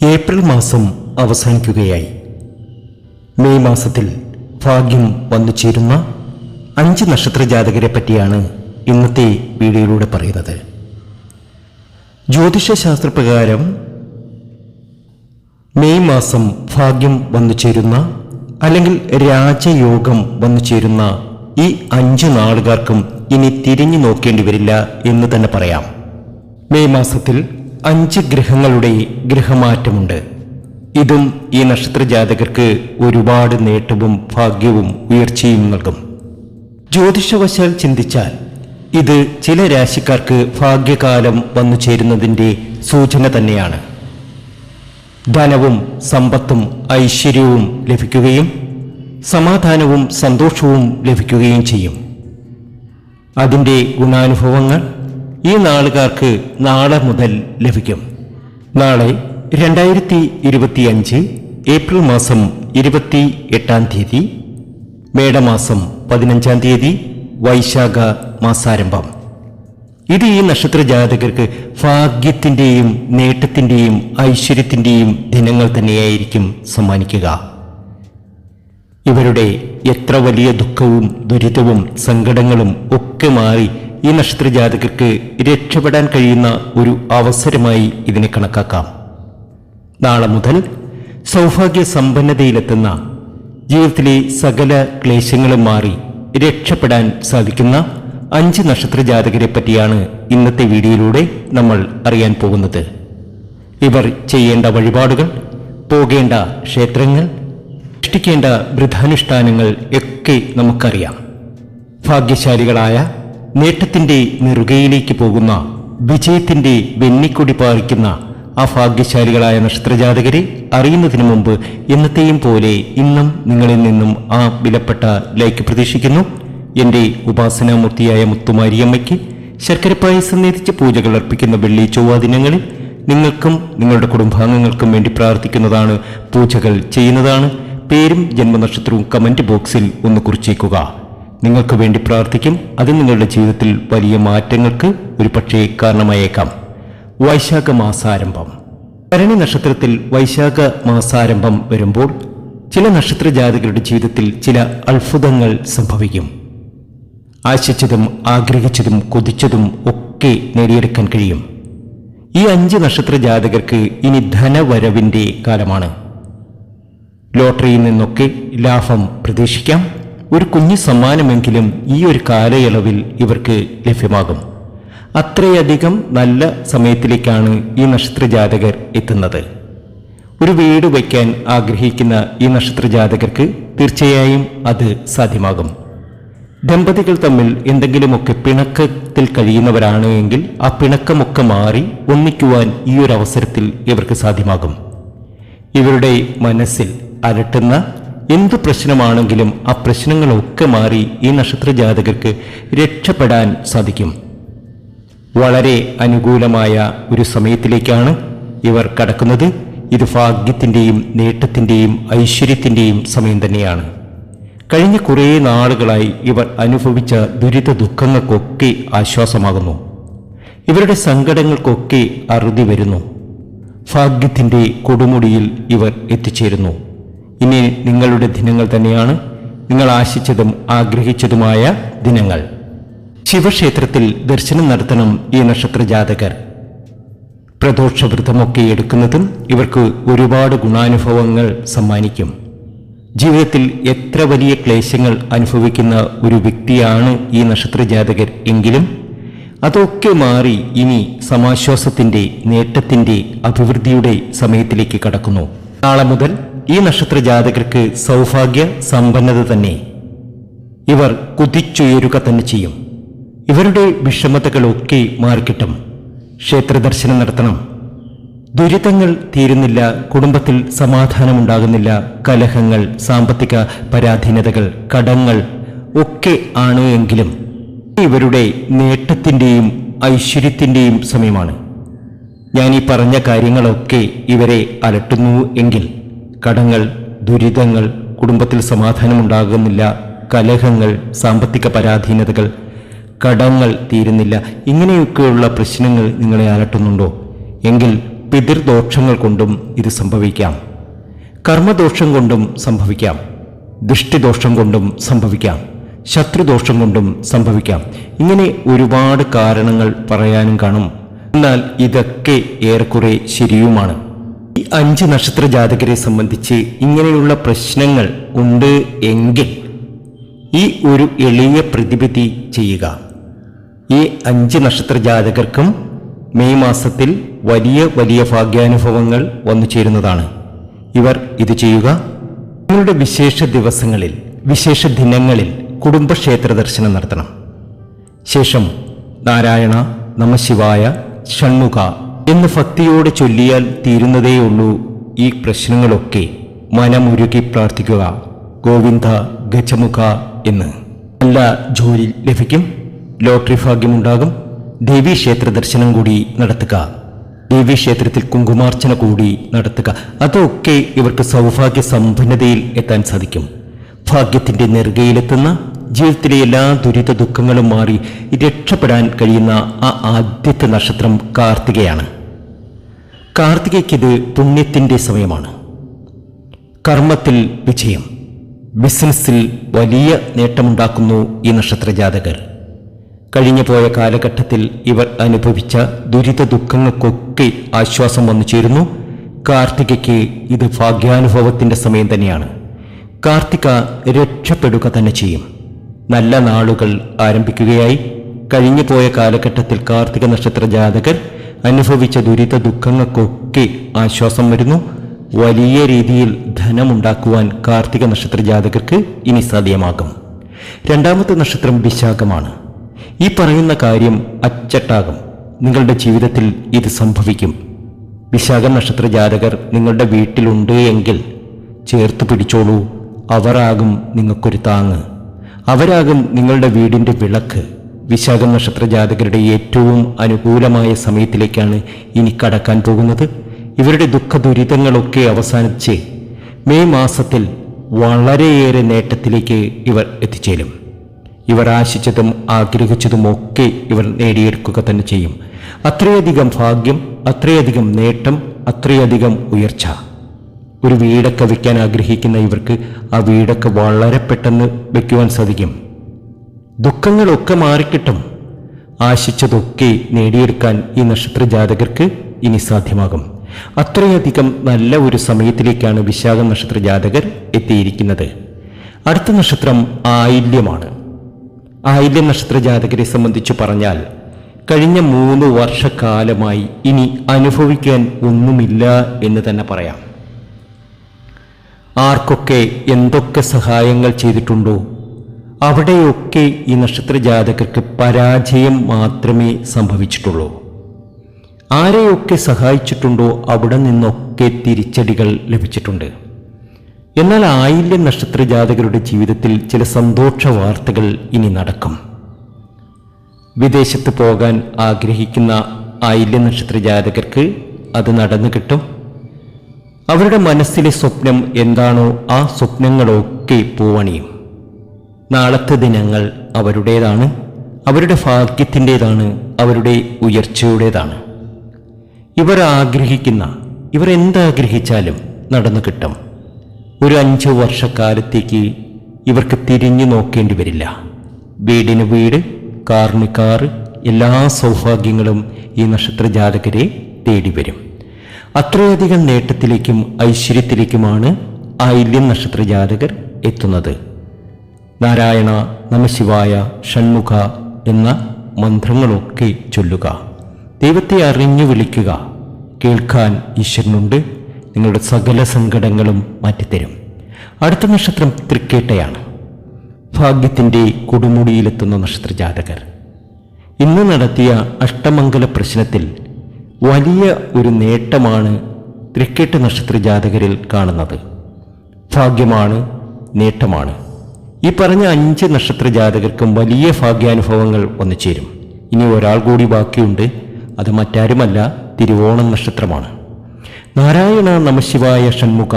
April മാസം അവസാനിക്കുകയായി. May മാസത്തിൽ ഭാഗ്യം വന്നു ചേരുന്ന അഞ്ച് നക്ഷത്ര ജാതകരെ പറ്റിയാണ് ഇന്നത്തെ വീഡിയോയിലൂടെ പറയുന്നത്. ജ്യോതിഷശാസ്ത്രപ്രകാരം മെയ് മാസം ഭാഗ്യം വന്നു ചേരുന്ന അല്ലെങ്കിൽ രാജയോഗം വന്നു ചേരുന്ന ഈ അഞ്ച് നാളുകാർക്കും ഇനി തിരിഞ്ഞു നോക്കേണ്ടി വരില്ല എന്ന് തന്നെ പറയാം. മെയ് മാസത്തിൽ അഞ്ച് ഗ്രഹങ്ങളുടെ ഗ്രഹമാറ്റമുണ്ട്. ഇതും ഈ നക്ഷത്ര ജാതകർക്ക് ഒരുപാട് നേട്ടവും ഭാഗ്യവും ഉയർച്ചയും നൽകും. ജ്യോതിഷവശാൽ ചിന്തിച്ചാൽ ഇത് ചില രാശിക്കാർക്ക് ഭാഗ്യകാലം വന്നു ചേരുന്നതിന്റെ സൂചന തന്നെയാണ്. ധനവും സമ്പത്തും ഐശ്വര്യവും ലഭിക്കുകയും സമാധാനവും സന്തോഷവും ലഭിക്കുകയും ചെയ്യും. അതിന്റെ ഗുണാനുഭവങ്ങൾ ഈ നാളുകാർക്ക് നാളെ മുതൽ ലഭിക്കും. നാളെ രണ്ടായിരത്തി ഇരുപത്തിയഞ്ച് ഏപ്രിൽ മാസം ഇരുപത്തി എട്ടാം തീയതി മേടമാസം പതിനഞ്ചാം തീയതി വൈശാഖ മാസാരംഭം. ഇത് ഈ നക്ഷത്ര ജാതകർക്ക് ഭാഗ്യത്തിന്റെയും നേട്ടത്തിന്റെയും ഐശ്വര്യത്തിന്റെയും ദിനങ്ങൾ തന്നെയായിരിക്കും സമ്മാനിക്കുക. ഇവരുടെ എത്ര വലിയ ദുഃഖവും ദുരിതവും സങ്കടങ്ങളും ഒക്കെ മാറി ഈ നക്ഷത്ര ജാതകർക്ക് രക്ഷപ്പെടാൻ കഴിയുന്ന ഒരു അവസരമായി ഇതിനെ കണക്കാക്കാം. നാളെ മുതൽ സൗഭാഗ്യ സമ്പന്നതയിലെത്തുന്ന ജീവിതത്തിലെ സകല ക്ലേശങ്ങളും മാറി രക്ഷപ്പെടാൻ സാധിക്കുന്ന അഞ്ച് നക്ഷത്ര ജാതകരെ പറ്റിയാണ് ഇന്നത്തെ വീഡിയോയിലൂടെ നമ്മൾ അറിയാൻ പോകുന്നത്. ഇവർ ചെയ്യേണ്ട വഴിപാടുകൾ പോകേണ്ട ക്ഷേത്രങ്ങൾ സൃഷ്ടിക്കേണ്ട വൃദ്ധാനുഷ്ഠാനങ്ങൾ ഒക്കെ നമുക്കറിയാം. ഭാഗ്യശാലികളായ നേട്ടത്തിന്റെ നെറുകയിലേക്ക് പോകുന്ന വിജയത്തിന്റെ വെന്നിക്കൊടി പാറിക്കുന്ന ആ ഭാഗ്യശാലികളായ നക്ഷത്രജാതകരെ അറിയുന്നതിന് മുമ്പ് എന്നത്തെയും പോലെ ഇന്നും നിങ്ങളിൽ നിന്നും ആ വിലപ്പെട്ട ലൈക്ക് പ്രതീക്ഷിക്കുന്നു. എന്റെ ഉപാസനാമൂർത്തിയായ മുത്തുമാരിയമ്മയ്ക്ക് ശർക്കര പായസം നേതിച്ച് പൂജകൾ അർപ്പിക്കുന്ന വെള്ളി ചൊവ്വ ദിനങ്ങളിൽ നിങ്ങൾക്കും നിങ്ങളുടെ കുടുംബാംഗങ്ങൾക്കും വേണ്ടി പ്രാർത്ഥിക്കുന്നതാണ് പൂജകൾ ചെയ്യുന്നതാണ്. പേരും ജന്മനക്ഷത്രവും കമന്റ് ബോക്സിൽ ഒന്ന് കുറിച്ചേക്കുക. നിങ്ങൾക്ക് വേണ്ടി പ്രാർത്ഥിക്കും. അത് നിങ്ങളുടെ ജീവിതത്തിൽ വലിയ മാറ്റങ്ങൾക്ക് ഒരു പക്ഷേ കാരണമായേക്കാം. വൈശാഖ മാസാരംഭം. ഭരണി നക്ഷത്രത്തിൽ വൈശാഖ മാസാരംഭം വരുമ്പോൾ ചില നക്ഷത്ര ജാതികളുടെ ജീവിതത്തിൽ ചില അത്ഭുതങ്ങൾ സംഭവിക്കും. ആശിച്ചതും ആഗ്രഹിച്ചതും കൊതിച്ചതും ഒക്കെ നേടിയെടുക്കാൻ കഴിയും. ഈ അഞ്ച് നക്ഷത്ര ജാതകർക്ക് ഇനി ധനവരവിന്റെ കാലമാണ്. ലോട്ടറിയിൽ നിന്നൊക്കെ ലാഭം പ്രതീക്ഷിക്കാം. ഒരു കുഞ്ഞു സമ്മാനമെങ്കിലും ഈ ഒരു കാലയളവിൽ ഇവർക്ക് ലഭ്യമാകും. അത്രയധികം നല്ല സമയത്തിലേക്കാണ് ഈ നക്ഷത്രജാതകർ എത്തുന്നത്. ഒരു വീട് വയ്ക്കാൻ ആഗ്രഹിക്കുന്ന ഈ നക്ഷത്രജാതകർക്ക് തീർച്ചയായും അത് സാധ്യമാകും. ദമ്പതികൾ തമ്മിൽ എന്തെങ്കിലുമൊക്കെ പിണക്കത്തിൽ കഴിയുന്നവരാണ് എങ്കിൽ ആ പിണക്കമൊക്കെ മാറി ഒന്നിക്കുവാൻ ഈ ഒരു അവസരത്തിൽ ഇവർക്ക് സാധ്യമാകും. ഇവരുടെ മനസ്സിൽ അലട്ടുന്ന എന്ത് പ്രശ്നമാണെങ്കിലും ആ പ്രശ്നങ്ങളൊക്കെ മാറി ഈ നക്ഷത്ര ജാതകർക്ക് രക്ഷപ്പെടാൻ സാധിക്കും. വളരെ അനുകൂലമായ ഒരു സമയത്തിലേക്കാണ് ഇവർ കടക്കുന്നത്. ഇത് ഭാഗ്യത്തിന്റെയും നേട്ടത്തിന്റെയും ഐശ്വര്യത്തിന്റെയും സമയം തന്നെയാണ്. കഴിഞ്ഞ കുറേ നാളുകളായി ഇവർ അനുഭവിച്ച ദുരിത ദുഃഖങ്ങൾക്കൊക്കെ ആശ്വാസമാകുന്നു. ഇവരുടെ സങ്കടങ്ങൾക്കൊക്കെ അറുതി വരുന്നു. ഭാഗ്യത്തിന്റെ കൊടുമുടിയിൽ ഇവർ എത്തിച്ചേരുന്നു. ഇനി നിങ്ങളുടെ ദിനങ്ങൾ തന്നെയാണ്. നിങ്ങൾ ആശിച്ചതും ആഗ്രഹിച്ചതുമായ ദിനങ്ങൾ. ശിവക്ഷേത്രത്തിൽ ദർശനം നടത്തണം ഈ നക്ഷത്ര ജാതകർ. പ്രദോഷവ്രതമൊക്കെ എടുക്കുന്നതും ഇവർക്ക് ഒരുപാട് ഗുണാനുഭവങ്ങൾ സമ്മാനിക്കും. ജീവിതത്തിൽ എത്ര വലിയ ക്ലേശങ്ങൾ അനുഭവിക്കുന്ന ഒരു വ്യക്തിയാണ് ഈ നക്ഷത്ര ജാതകർ എങ്കിലും അതൊക്കെ മാറി ഇനി സമാശ്വാസത്തിന്റെ നേട്ടത്തിന്റെ അഭിവൃദ്ധിയുടെ സമയത്തിലേക്ക് കടക്കുന്നു. നാളെ മുതൽ ഈ നക്ഷത്ര ജാതകർക്ക് സൗഭാഗ്യ സമ്പന്നത തന്നെ. ഇവർ കുതിച്ചുയരുക തന്നെ ചെയ്യും. ഇവരുടെ വിഷമതകളൊക്കെ മാറിക്കിട്ടും. ക്ഷേത്രദർശനം നടത്തണം. ദുരിതങ്ങൾ തീരുന്നില്ല കുടുംബത്തിൽ സമാധാനമുണ്ടാകുന്നില്ല കലഹങ്ങൾ സാമ്പത്തിക പരാധീനതകൾ കടങ്ങൾ ഒക്കെ ആണ് എങ്കിലും ഇവരുടെ നേട്ടത്തിന്റെയും ഐശ്വര്യത്തിന്റെയും സമയമാണ്. ഞാൻ ഈ പറഞ്ഞ കാര്യങ്ങളൊക്കെ ഇവരെ അലട്ടുന്നു എങ്കിൽ കടങ്ങൾ ദുരിതങ്ങൾ കുടുംബത്തിൽ സമാധാനമുണ്ടാകുന്നില്ല കലഹങ്ങൾ സാമ്പത്തിക പരാധീനതകൾ കടങ്ങൾ തീരുന്നില്ല ഇങ്ങനെയൊക്കെയുള്ള പ്രശ്നങ്ങൾ നിങ്ങളെ അലട്ടുന്നുണ്ടോ? എങ്കിൽ പിതൃദോഷങ്ങൾ കൊണ്ടും ഇത് സംഭവിക്കാം. കർമ്മദോഷം കൊണ്ടും സംഭവിക്കാം. ദൃഷ്ടിദോഷം കൊണ്ടും സംഭവിക്കാം. ശത്രുദോഷം കൊണ്ടും സംഭവിക്കാം. ഇങ്ങനെ ഒരുപാട് കാരണങ്ങൾ പറയാനും കാണും. എന്നാൽ ഇതൊക്കെ ഏറെക്കുറെ ശരിയുമാണ്. അഞ്ച് നക്ഷത്ര ജാതകരെ സംബന്ധിച്ച് ഇങ്ങനെയുള്ള പ്രശ്നങ്ങൾ ഉണ്ട് എങ്കിൽ ഈ ഒരു എളിയ പ്രതിവിധി ചെയ്യുക. ഈ അഞ്ച് നക്ഷത്ര ജാതകർക്കും മെയ് മാസത്തിൽ വലിയ വലിയ ഭാഗ്യാനുഭവങ്ങൾ വന്നു ചേരുന്നതാണ്. ഇവർ ഇത് ചെയ്യുക. നിങ്ങളുടെ വിശേഷ ദിവസങ്ങളിൽ വിശേഷ ദിനങ്ങളിൽ കുടുംബക്ഷേത്ര ദർശനം നടത്തണം. ശേഷം നാരായണ നമശിവായ ഷൺമുഖ എന്ന് ഭക്തിയോടെ ചൊല്ലിയാൽ തീരുന്നതേയുള്ളൂ ഈ പ്രശ്നങ്ങളൊക്കെ. മനമുരുകി പ്രാർത്ഥിക്കുക. ഗോവിന്ദ ഗജമുഖ എന്ന്. നല്ല ജോലി ലഭിക്കും. ലോട്ടറി ഭാഗ്യമുണ്ടാകും. ദേവീക്ഷേത്ര ദർശനം കൂടി നടത്തുക. ദേവീക്ഷേത്രത്തിൽ കുങ്കുമാർച്ചന കൂടി നടത്തുക. അതൊക്കെ ഇവർക്ക് സൗഭാഗ്യ സമ്പന്നതയിൽ എത്താൻ സാധിക്കും. ഭാഗ്യത്തിന്റെ നെറുകയിലെത്തുന്ന ജീവിതത്തിലെ എല്ലാ ദുരിത ദുഃഖങ്ങളും മാറി രക്ഷപ്പെടാൻ കഴിയുന്ന ആ ആദ്യത്തെ നക്ഷത്രം കാർത്തികയാണ്. കാർത്തികയ്ക്കിത് പുണ്യത്തിന്റെ സമയമാണ്. കർമ്മത്തിൽ വിജയം. ബിസിനസ്സിൽ വലിയ നേട്ടമുണ്ടാക്കുന്നു ഈ നക്ഷത്ര ജാതകർ കഴിഞ്ഞു പോയ കാലഘട്ടത്തിൽ ഇവർ അനുഭവിച്ച ദുരിത ദുഃഖങ്ങൾക്കൊക്കെ ആശ്വാസം വന്നു ചേരുന്നു. കാർത്തികയ്ക്ക് ഇത് ഭാഗ്യാനുഭവത്തിന്റെ സമയം തന്നെയാണ്. കാർത്തിക രക്ഷപ്പെടുക തന്നെ ചെയ്യും. നല്ല നാളുകൾ ആരംഭിക്കുകയായി. കഴിഞ്ഞു പോയ കാലഘട്ടത്തിൽ കാർത്തിക നക്ഷത്ര ജാതകർ അനുഭവിച്ച ദുരിത ദുഃഖങ്ങൾക്കൊക്കെ ആശ്വാസം വരുന്നു. വലിയ രീതിയിൽ ധനമുണ്ടാക്കുവാൻ കാർത്തിക നക്ഷത്ര ജാതകർക്ക് ഇനി സാധ്യമാകും. രണ്ടാമത്തെ നക്ഷത്രം വിശാഖമാണ്. ഈ പറയുന്ന കാര്യം അച്ചട്ടാകും. നിങ്ങളുടെ ജീവിതത്തിൽ ഇത് സംഭവിക്കും. വിശാഖ നക്ഷത്ര ജാതകർ നിങ്ങളുടെ വീട്ടിലുണ്ട് എങ്കിൽ ചേർത്ത് പിടിച്ചോളൂ. അവരാകും നിങ്ങൾക്കൊരു താങ്ങ്. അവരാകും നിങ്ങളുടെ വീടിന്റെ വിളക്ക്. വിശാഖ നക്ഷത്ര ജാതകരുടെ ഏറ്റവും അനുകൂലമായ സമയത്തിലേക്കാണ് ഇനി കടക്കാൻ പോകുന്നത്. ഇവരുടെ ദുഃഖ ദുരിതങ്ങളൊക്കെ അവസാനിച്ച് മെയ് മാസത്തിൽ വളരെയേറെ നേട്ടത്തിലേക്ക് ഇവർ എത്തിച്ചേരും. ഇവർ ആശിച്ചതും ആഗ്രഹിച്ചതും ഒക്കെ ഇവർ നേടിയെടുക്കുക തന്നെ ചെയ്യും. അത്രയധികം ഭാഗ്യം അത്രയധികം നേട്ടം അത്രയധികം ഉയർച്ച. ഒരു വീടൊക്കെ വയ്ക്കാൻ ആഗ്രഹിക്കുന്ന ഇവർക്ക് ആ വീടൊക്കെ വളരെ പെട്ടെന്ന് വയ്ക്കുവാൻ സാധിക്കും. ദുഃഖങ്ങളൊക്കെ മാറിക്കിട്ടും. ആശിച്ചതൊക്കെ നേടിയെടുക്കാൻ ഈ നക്ഷത്ര ജാതകർക്ക് ഇനി സാധ്യമാകും. അത്രയധികം നല്ല ഒരു സമയത്തിലേക്കാണ് വിശാഖ നക്ഷത്ര ജാതകർ എത്തിയിരിക്കുന്നത്. അടുത്ത നക്ഷത്രം ആയില്യമാണ്. ആയില്യ നക്ഷത്ര ജാതകരെ സംബന്ധിച്ച് പറഞ്ഞാൽ കഴിഞ്ഞ മൂന്ന് വർഷക്കാലമായി ഇനി അനുഭവിക്കാൻ ഒന്നുമില്ല എന്ന് തന്നെ പറയാം. ആർക്കൊക്കെ എന്തൊക്കെ സഹായങ്ങൾ ചെയ്തിട്ടുണ്ടോ? അവിടെയൊക്കെ ഈ നക്ഷത്ര ജാതകർക്ക് പരാജയം മാത്രമേ സംഭവിച്ചിട്ടുള്ളൂ. ആരെയൊക്കെ സഹായിച്ചിട്ടുണ്ടോ അവിടെ നിന്നൊക്കെ തിരിച്ചടികൾ ലഭിച്ചിട്ടുണ്ട്. എന്നാൽ ആയില്യം നക്ഷത്ര ജാതകരുടെ ജീവിതത്തിൽ ചില സന്തോഷ വാർത്തകൾ ഇനി നടക്കും. വിദേശത്ത് പോകാൻ ആഗ്രഹിക്കുന്ന ആയില്യ നക്ഷത്ര ജാതകർക്ക് അത് നടന്നു കിട്ടും. അവരുടെ മനസ്സിലെ സ്വപ്നം എന്താണോ ആ സ്വപ്നങ്ങളൊക്കെ പൂവണിയും. നാളത്തെ ദിനങ്ങൾ അവരുടേതാണ്. അവരുടെ ഭാഗ്യത്തിന്റെതാണ് അവരുടെ ഉയർച്ചയുടേതാണ്. ഇവർ ആഗ്രഹിക്കുന്ന ഇവർ എന്താഗ്രഹിച്ചാലും നടന്നു കിട്ടും. ഒരു അഞ്ച് വർഷക്കാലത്തേക്ക് ഇവർക്ക് തിരിഞ്ഞു നോക്കേണ്ടി വരില്ല. വീടിന് വീട് കാറിന് കാറ് എല്ലാ സൗഭാഗ്യങ്ങളും ഈ നക്ഷത്ര ജാതകരെ തേടി വരും. അത്രയധികം നേട്ടത്തിലേക്കും ഐശ്വര്യത്തിലേക്കുമാണ് ആയില്യം നക്ഷത്ര ജാതകർ എത്തുന്നത്. നാരായണ നമശിവായ ഷൺമുഖ എന്ന മന്ത്രങ്ങളൊക്കെ ചൊല്ലുക. ദൈവത്തെ അറിഞ്ഞു വിളിക്കുക. കേൾക്കാൻ ഈശ്വരനുണ്ട്. നിങ്ങളുടെ സകല സങ്കടങ്ങളും മാറ്റിത്തരും. അടുത്ത നക്ഷത്രം തൃക്കേട്ടയാണ്. ഭാഗ്യത്തിന്റെ കൊടുമുടിയിലെത്തുന്ന നക്ഷത്ര ജാതകർ ഇന്ന് നടത്തിയ അഷ്ടമംഗല പ്രശ്നത്തിൽ വലിയ ഒരു നേട്ടമാണ് തൃക്കേട്ട നക്ഷത്ര ജാതകരിൽ കാണുന്നത്. ഭാഗ്യമാണ് നേട്ടമാണ്. ഈ പറഞ്ഞ അഞ്ച് നക്ഷത്ര ജാതകർക്കും വലിയ ഭാഗ്യാനുഭവങ്ങൾ വന്നു ചേരും. ഇനി ഒരാൾ കൂടി ബാക്കിയുണ്ട്. അത് മറ്റാരുമല്ല തിരുവോണം നക്ഷത്രമാണ്. നാരായണ നമശിവായ ഷൺമുഖ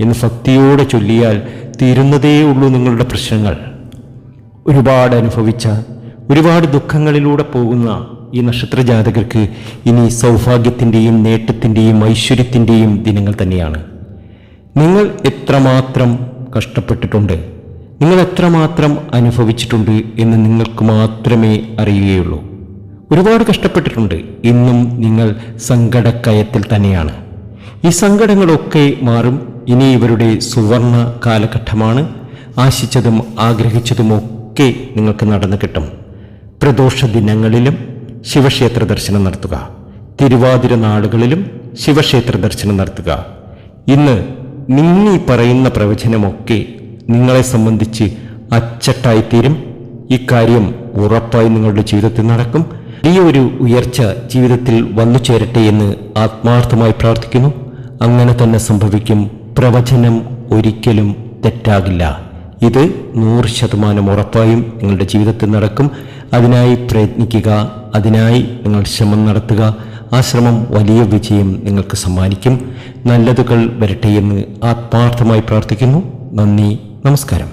എന്ന് ഭക്തിയോടെ ചൊല്ലിയാൽ തീരുന്നതേ ഉള്ളൂ നിങ്ങളുടെ പ്രശ്നങ്ങൾ. ഒരുപാട് അനുഭവിച്ച ഒരുപാട് ദുഃഖങ്ങളിലൂടെ പോകുന്ന ഈ നക്ഷത്ര ജാതകർക്ക് ഇനി സൗഭാഗ്യത്തിന്റെയും നേട്ടത്തിന്റെയും ഐശ്വര്യത്തിന്റെയും ദിനങ്ങൾ തന്നെയാണ്. നിങ്ങൾ എത്രമാത്രം കഷ്ടപ്പെട്ടിട്ടുണ്ട്. നിങ്ങൾ എത്രമാത്രം അനുഭവിച്ചിട്ടുണ്ട് എന്ന് നിങ്ങൾക്ക് മാത്രമേ അറിയുകയുള്ളൂ. ഒരുപാട് കഷ്ടപ്പെട്ടിട്ടുണ്ട്. ഇന്നും നിങ്ങൾ സങ്കടക്കയത്തിൽ തന്നെയാണ്. ഈ സങ്കടങ്ങളൊക്കെ മാറും. ഇനി ഇവരുടെ സുവർണ കാലഘട്ടമാണ്. ആശിച്ചതും ആഗ്രഹിച്ചതുമൊക്കെ നിങ്ങൾക്ക് നടന്നു കിട്ടും. പ്രദോഷ ദിനങ്ങളിലും ശിവക്ഷേത്ര ദർശനം നടത്തുക. തിരുവാതിര നാളുകളിലും ശിവക്ഷേത്ര ദർശനം നടത്തുക. ഇന്ന് ഈ പറയുന്ന പ്രവചനമൊക്കെ നിങ്ങളെ സംബന്ധിച്ച് അച്ചട്ടായിത്തീരും. ഇക്കാര്യം ഉറപ്പായി നിങ്ങളുടെ ജീവിതത്തിൽ നടക്കും. ഈ ഒരു ഉയർച്ച ജീവിതത്തിൽ വന്നു ചേരട്ടെ എന്ന് ആത്മാർത്ഥമായി പ്രാർത്ഥിക്കുന്നു. അങ്ങനെ തന്നെ സംഭവിക്കും. പ്രവചനം ഒരിക്കലും തെറ്റാകില്ല. ഇത് നൂറ് ശതമാനം ഉറപ്പായും നിങ്ങളുടെ ജീവിതത്തിൽ നടക്കും. അതിനായി പ്രയത്നിക്കുക. അതിനായി നിങ്ങൾ ശ്രമം നടത്തുക. ആ ശ്രമം വലിയ വിജയം നിങ്ങൾക്ക് സമ്മാനിക്കും. നല്ലതുകൾ വരട്ടെ എന്ന് ആത്മാർത്ഥമായി പ്രാർത്ഥിക്കുന്നു. നന്ദി. നമസ്കാരം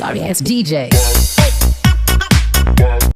Sorry ass DJ.